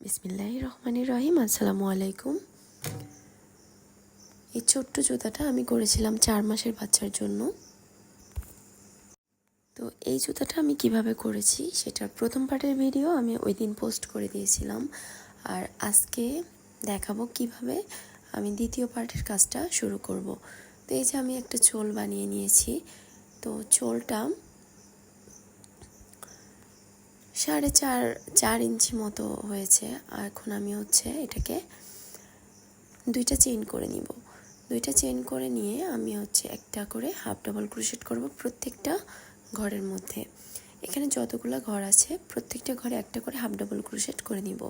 বিসমিল্লাহ রহমানির রহিম আসসালামু আলাইকুম এই ছোট্ট জুতাটা আমি করেছিলাম চার মাসের বাচ্চার জন্য। তো এই জুতাটা আমি কীভাবে করেছি সেটার প্রথম পার্টের ভিডিও আমি ওই দিন পোস্ট করে দিয়েছিলাম। আর আজকে দেখাবো কীভাবে আমি দ্বিতীয় পার্টের কাজটা শুরু করব। তো এই যে আমি একটা চোল বানিয়ে নিয়েছি। তো চোলটা সাড়ে চার চার ইঞ্চি মতো হয়েছে। এখন আমি হচ্ছে এটাকে দুইটা চেইন করে নিব। দুইটা চেইন করে নিয়ে আমি হচ্ছে একটা করে হাফ ডাবল ক্রুশেট করব প্রত্যেকটা ঘরের মধ্যে। এখানে যতগুলো ঘর আছে, প্রত্যেকটা ঘরে একটা করে হাফ ডাবল ক্রুশেট করে নিব।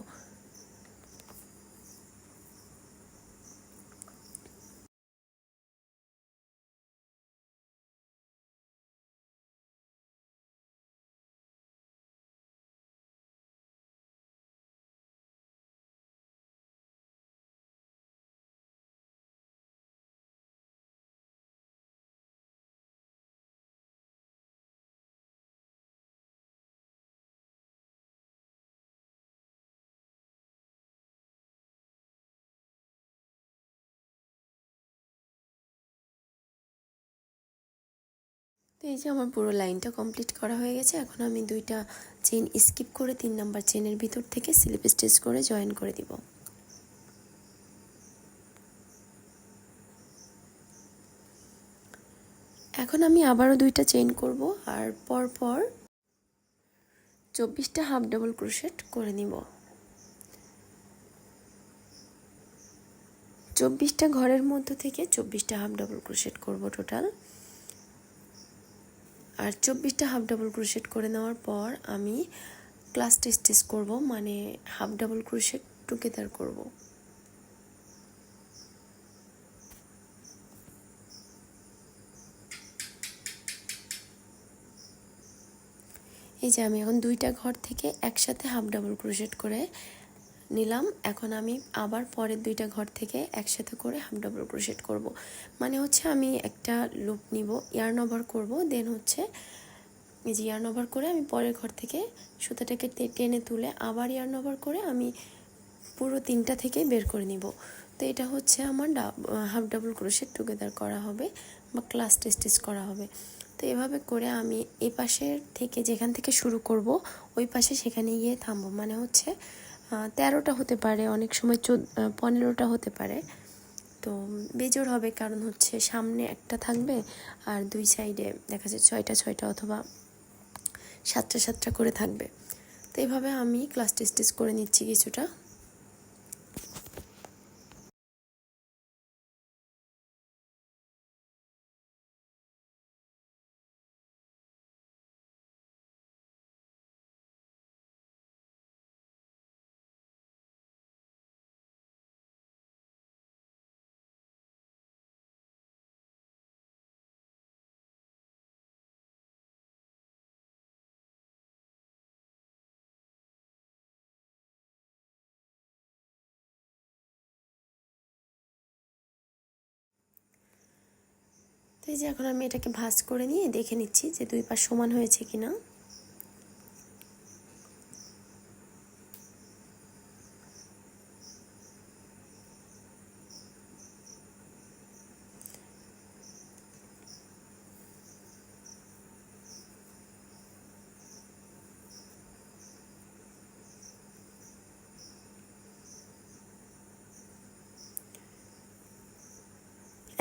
তো এই যে আমার পুরো লাইনটা কমপ্লিট করা হয়ে গেছে, এখন আমি দুইটা চেন স্কিপ করে তিন নাম্বার চেনের ভিতর থেকে স্লিপ স্টিচ করে জয়েন করে দিব। এখন আমি আবারও দুইটা চেইন করব আর পর পর চব্বিশটা হাফ ডাবল ক্রোশেট করে নিব। চব্বিশটা ঘরের মধ্য থেকে চব্বিশটা হাফ ডাবল ক্রোশেট করব টোটাল আর চব্বিশটা হাফ ডাবল ক্রোশেট করে নেওয়ার পর আমি ক্লাসটা স্টিচ করব মানে হাফ ডাবল ক্রোশেট টুগেদার করব। এই যে আমি এখন দুইটা ঘর থেকে একসাথে হাফ ডাবল ক্রোশেট করে নিলাম। এখন আমি আবার পরের দুইটা ঘর থেকে একসাথে করে হাফ ডাবল ক্রোশেট করব। মানে হচ্ছে আমি একটা লুপ নিব ইয়ার্ন ওভার করব দেন হচ্ছে এই যে ইয়ার্ন ওভার করে আমি পরের ঘর থেকে সুতাটাকে টেনে তুলে আবার ইয়ার্ন ওভার করে আমি পুরো তিনটা থেকে বের করে নিব। তো এটা হচ্ছে আমার হাফ ডাবল ক্রোশেট টুগেদার করা হবে বা ক্লাস স্টিচ করা হবে। তো এভাবে করে আমি এই পাশের থেকে যেখান থেকে শুরু করব, ওই পাশে সেখানে গিয়ে থামবো। মানে হচ্ছে তেরোটা হতে পারে, অনেক সময় চোদ্দ পনেরোটা হতে পারে। তো বেজোর হবে, কারণ হচ্ছে সামনে একটা থাকবে আর দুই সাইডে দেখা যায় ছয়টা ছয়টা অথবা সাতটা সাতটা করে থাকবে। তো এইভাবে আমি ক্লাস টেস্ট করে নিচ্ছি কিছুটা। এই যে এখন আমি এটাকে ভাজ করে নিয়ে দেখে নিচ্ছি যে দুই পাশ সমান হয়েছে কিনা।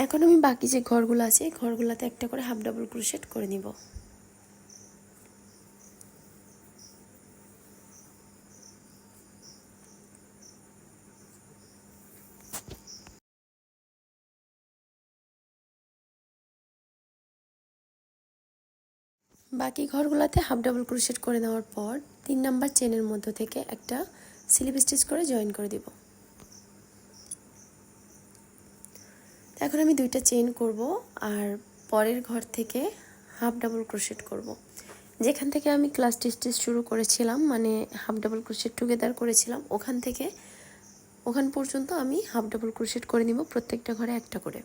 এখন আমি বাকি যে ঘরগুলো আছে ঘরগুলোতে একটা করে হাফ ডাবল ক্রুশেট করে নিব। বাকি ঘরগুলোতে হাফ ডাবল ক্রুশেট করে নেওয়ার পর তিন নাম্বার চেনের মধ্য থেকে একটা স্লিপ স্টিচ করে জয়েন করে দিব। এখন আমি দুইটা চেন করব আর পরের ঘর থেকে হাফ ডাবল ক্রোশেট করব। যেখান থেকে আমি ক্লাস টিস্টিস শুরু করেছিলাম মানে হাফ ডাবল ক্রোশেট টুগেদার করেছিলাম, ওখান থেকে, ওখান পর্যন্ত আমি হাফ ডাবল ক্রোশেট করে নিব প্রত্যেকটা ঘরে একটা করে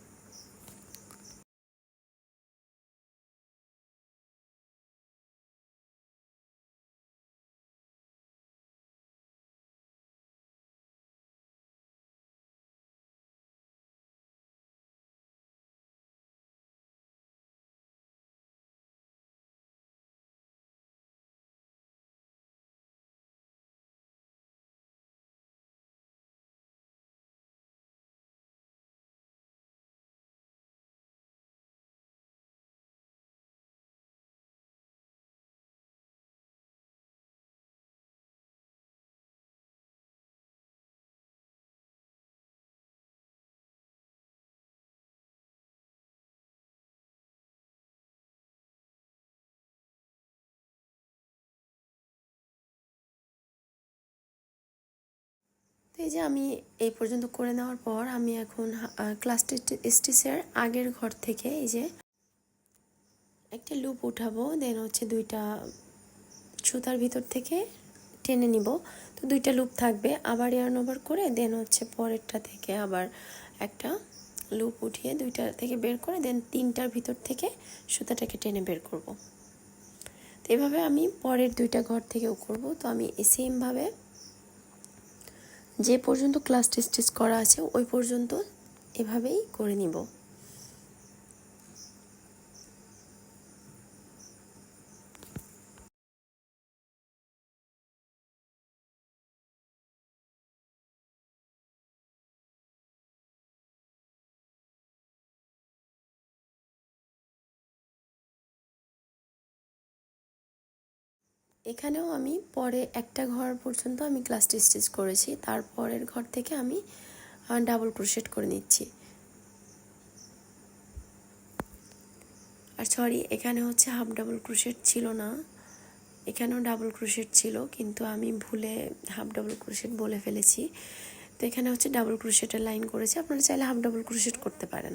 এই যে আমি এই পর্যন্ত করে নেওয়ার পর আমি এখন ক্লাস স্টিচের আগের ঘর থেকে এই যে একটা লুপ উঠাবো দেন হচ্ছে দুইটা সুতার ভিতর থেকে টেনে নিব। তো দুইটা লুপ থাকবে, আবার ইয়ার্ন ওভার করে দেন হচ্ছে পরেরটা থেকে আবার একটা লুপ উঠিয়ে দুইটা থেকে বের করে দেন তিনটার ভিতর থেকে সুতাটাকে টেনে বের করব। তো এভাবে আমি পরের দুইটা ঘর থেকেও করব। তো আমি সেমভাবে যে পর্যন্ত ক্লাস টেস্ট করা আছে ওই পর্যন্ত এভাবেই করে নিব। এখানেও আমি পরে একটা ঘর পর্যন্ত আমি ক্লাস স্টিচ করেছি। তারপরের ঘর থেকে আমি ডাবল ক্রোশেট করে নিচ্ছি। আর সরি এখানে হচ্ছে হাফ ডাবল ক্রোশেট ছিল না। এখানেও ডাবল ক্রোশেট ছিল, কিন্তু আমি ভুলে হাফ ডাবল ক্রোশেট বলে ফেলেছি। তো এখানে হচ্ছে ডাবল ক্রোশেটের লাইন করেছি। আপনারা চাইলে হাফ ডাবল ক্রোশেট করতে পারেন।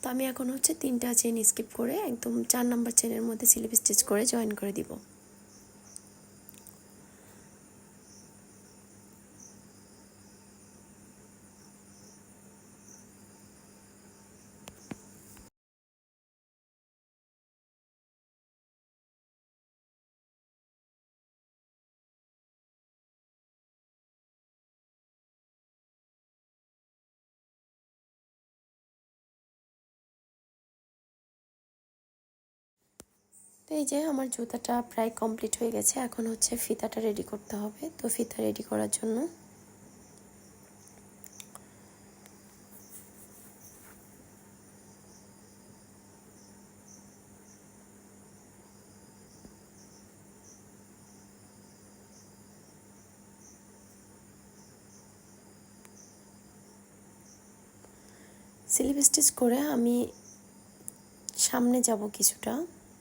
তো আমি এখন হচ্ছে তিনটা চেন স্কিপ করে একদম চার নাম্বার চেনের মধ্যে স্লিপ স্টিচ করে জয়েন করে দিব। তো এই যে আমার জুতাটা প্রায় কমপ্লিট হয়ে গেছে, এখন হচ্ছে ফিতাটা রেডি করতে হবে। তো ফিতা রেডি করার জন্য স্লিপ স্টিচ করে আমি সামনে যাব কিছুটা।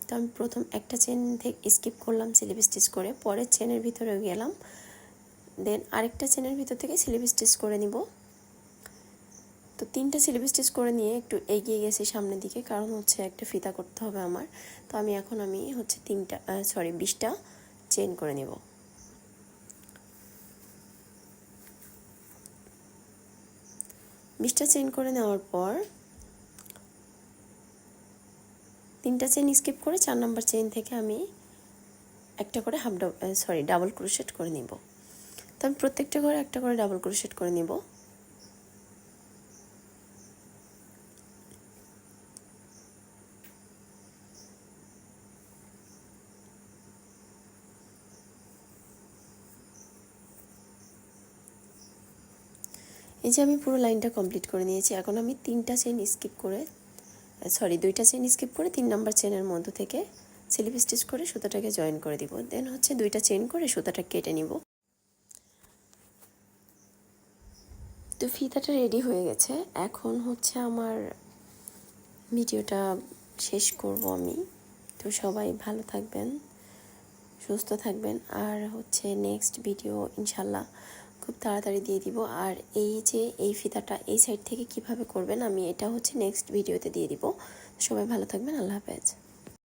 তো আমি প্রথম একটা চেন থেকে স্কিপ করলাম স্লিপ স্টিচ করে, পরের চেনের ভিতরে গেলাম। দেন আরেকটা চেনের ভিতর থেকে স্লিপ স্টিচ করে নিব। তো তিনটা স্লিপ স্টিচ করে নিয়ে একটু এগিয়ে গেছি সামনের দিকে, কারণ হচ্ছে একটা ফিতা করতে হবে আমার। তো আমি এখন আমি হচ্ছে তিনটা সরি বিশটা চেন করে নিব। বিশটা চেন করে নেওয়ার পর তিনটা চেন স্কিপ করে চার নাম্বার চেন থেকে আমি একটা করে হাফ সরি ডাবল ক্রোশেট করে নিব। তো আমি প্রত্যেকটা ঘরে একটা করে ডাবল ক্রোশেট করে নিব। এই যে আমি পুরো লাইনটা কমপ্লিট করে নিয়েছি, এখন আমি তিনটা চেন স্কিপ করে সরি, দুইটা চেন স্কিপ করে তিন নম্বর চেনের মধ্য থেকে স্লিপ স্টিচ করে সুতাটাকে জয়েন করে দিব। দেন হচ্ছে দুইটা চেন করে সুতাটা কেটে নিব। তো ফিতাটা রেডি হয়ে গেছে। এখন হচ্ছে আমার ভিডিওটা শেষ করব আমি। তো সবাই ভালো থাকবেন, সুস্থ থাকবেন। আর হচ্ছে নেক্সট ভিডিও ইনশাল্লাহ খুব তাড়াতাড়ি দিয়ে দিব। আর এই যে, এই ফিতাটা এই সাইড থেকে কীভাবে করবেন, আমি এটা হচ্ছে নেক্সট ভিডিওতে দিয়ে দিব। সবাই ভালো থাকবেন, আল্লাহ হাফেজ।